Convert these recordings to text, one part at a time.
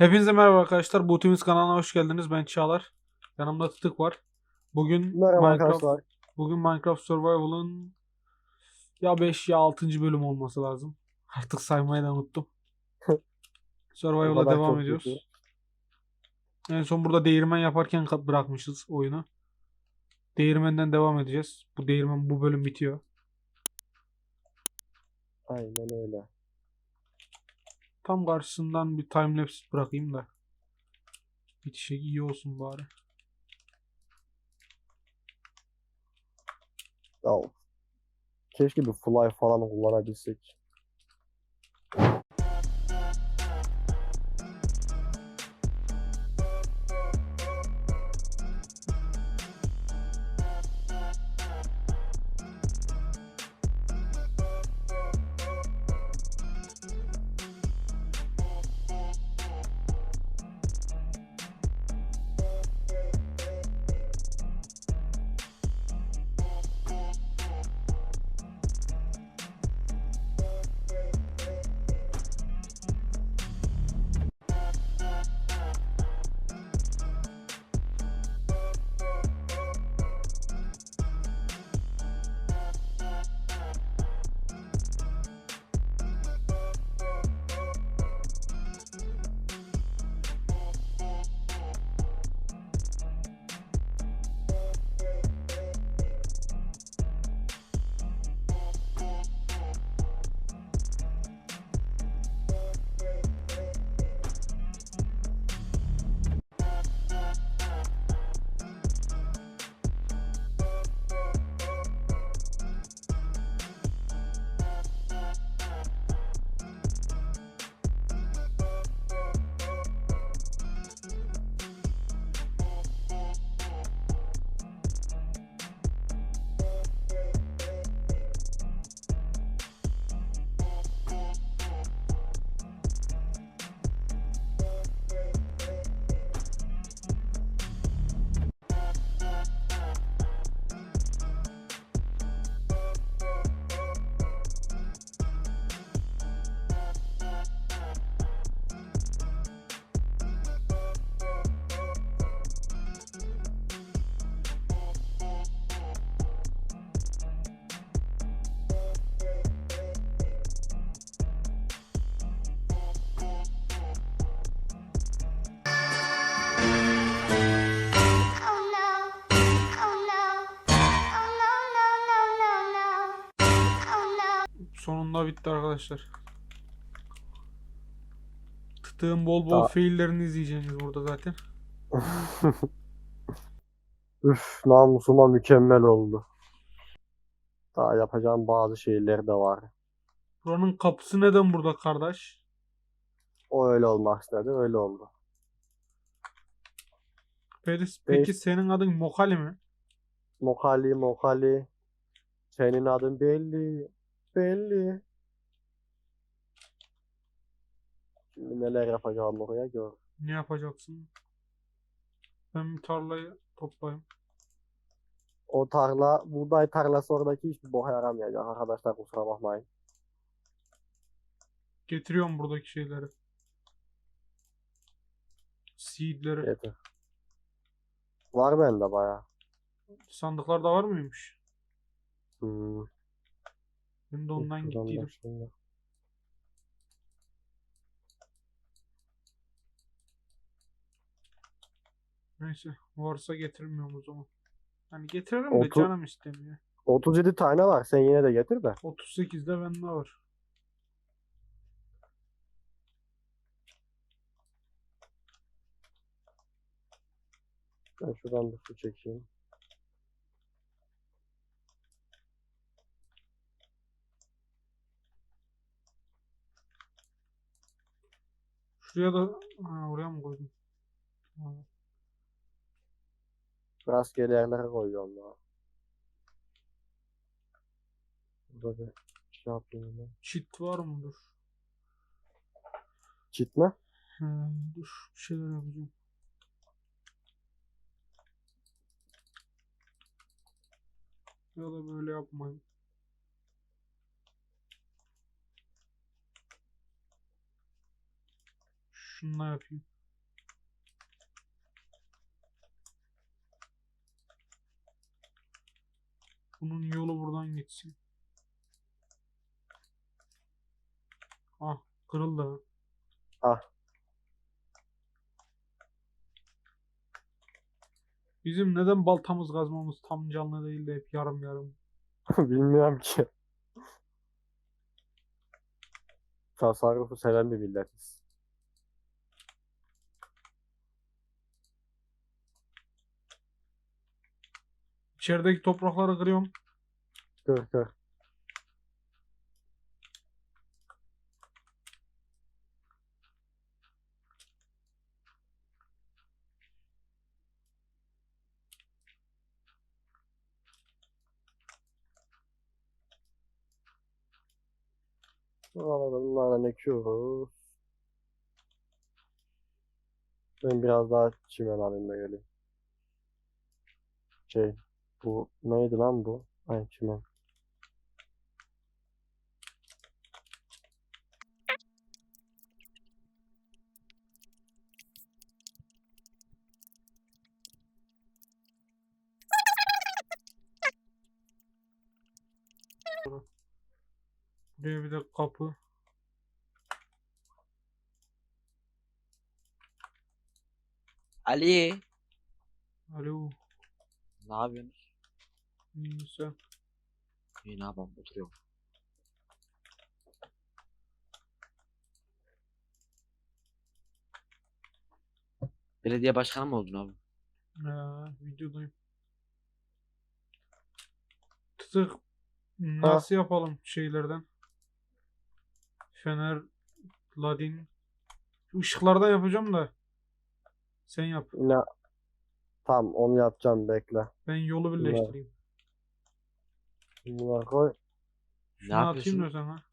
Hepinize merhaba arkadaşlar. Bootimiz kanalına hoş geldiniz. Ben Çağlar. Yanımda Tıtık var. Bugün Merhaba Minecraft arkadaşlar. bugün Minecraft Survival'ın ya 5 ya 6. bölüm olması lazım. Artık saymayı da unuttum. Survival'a devam ediyoruz. kötü. En son burada değirmen yaparken bırakmışız oyunu. Değirmenden devam edeceğiz. Bu değirmen bu bölüm bitiyor. Aynen öyle. Tam karşısından bir timelapse bırakayım da. Bitişe iyi olsun bari. Ya, keşke bir fly falan kullanabilsek. Sonunda bitti arkadaşlar. Tıtığın bol bol Daha- faillerini izleyeceksiniz burada zaten. Üf, namusuma mükemmel oldu. Daha yapacağım bazı şeyler de var. Buranın kapısı neden burada kardeş? O öyle olmak istedi, öyle oldu. Peki, peki senin adın Mokali mi? Mokali, mokali. Senin adın belli, belli. Şimdi neler yapacağım oraya gör. Ne yapacaksın? Ben bir tarlayı toplayayım. O tarla, buğday tarlası oradaki hiçbir boka yaramayacak arkadaşlar kusura bakmayın. Getiriyorum buradaki şeyleri. Seedleri. Yeter. Var bende baya. Sandıklarda var mıymış? Hmm. Ben de ondan şuradan gittiydim. başlayayım. Neyse. Varsa getirmiyorum o zaman. Hani getiririm de Otu- canım istemiyor. 37 tane var. Sen yine de getir de. 38'de bende var. Ben şuradan bir su çekeyim. Şuraya da ha, oraya mı koydum? Ha. Rastgele yerlere koyuyorum ya. Burada bir şey yapayım ben. Çit var mıdır? Çit mi? He, dur bir şeyler yapacağım. Ya da böyle yapmayın. Şununla yapayım. Bunun yolu buradan gitsin. Ah kırıldı. Ah. Bizim neden baltamız kazmamız tam canlı değil de hep yarım yarım. Bilmiyorum ki. Tasarrufu seven bir milletiz. İçerideki toprakları kırıyorum. Kır kır. Bunlardan ekiyoruz. Ben biraz daha çimen alayım da geleyim. Şey, bu neydi lan bu? Ay çimen. Buraya bir de kapı. Ali. Alo. Ne yapıyorsunuz? İyi sen. İyi ne yapalım oturuyorum. Belediye başkanı mı oldun abi? Ya, videodayım. Tıtık. Nasıl yapalım şeylerden? Fener, Ladin. Şu ışıklardan yapacağım da. Sen yap. Yine tam onu yapacağım bekle. Ben yolu birleştireyim. Bunları koy. Şunu atayım yapıyorsun? da sana.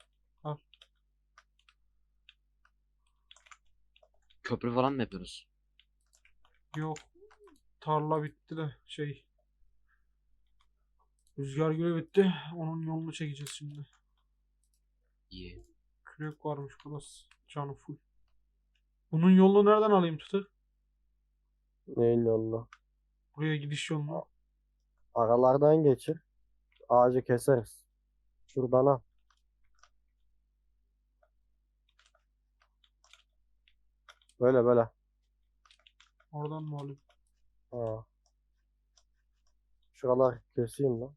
Köprü falan mı yapıyoruz? Yok. Tarla bitti de şey. Rüzgar gülü bitti. Onun yolunu çekeceğiz şimdi. İyi. Kürek varmış burası. Canı full. Bunun yolunu nereden alayım tutuk? Neyin yolunu? Buraya gidiş yolunu. Aralardan geçir. Ağacı keseriz. Şuradan al. Böyle böyle. Oradan mı alayım? Ha. Şuralar keseyim lan.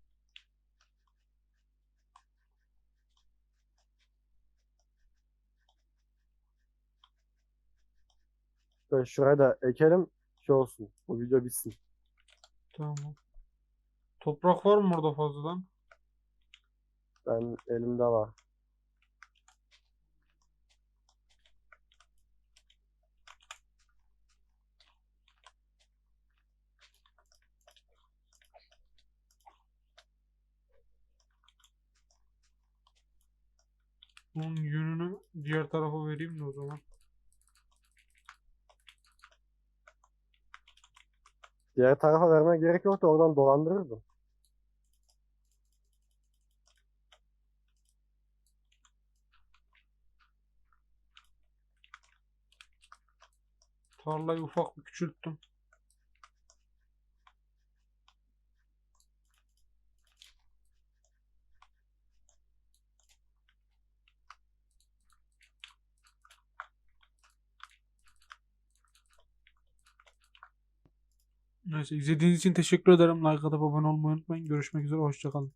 Böyle şuraya da ekelim. Şey olsun. Bu video bitsin. Tamam. Toprak var mı orada fazladan? Ben elimde var. Bunun yönünü diğer tarafa vereyim de o zaman. Diğer tarafa vermeye gerek yoktu. Oradan dolandırırdım. Tarlayı ufak bir küçülttüm. Neyse izlediğiniz için teşekkür ederim. Like atıp abone olmayı unutmayın. Görüşmek üzere. Hoşçakalın.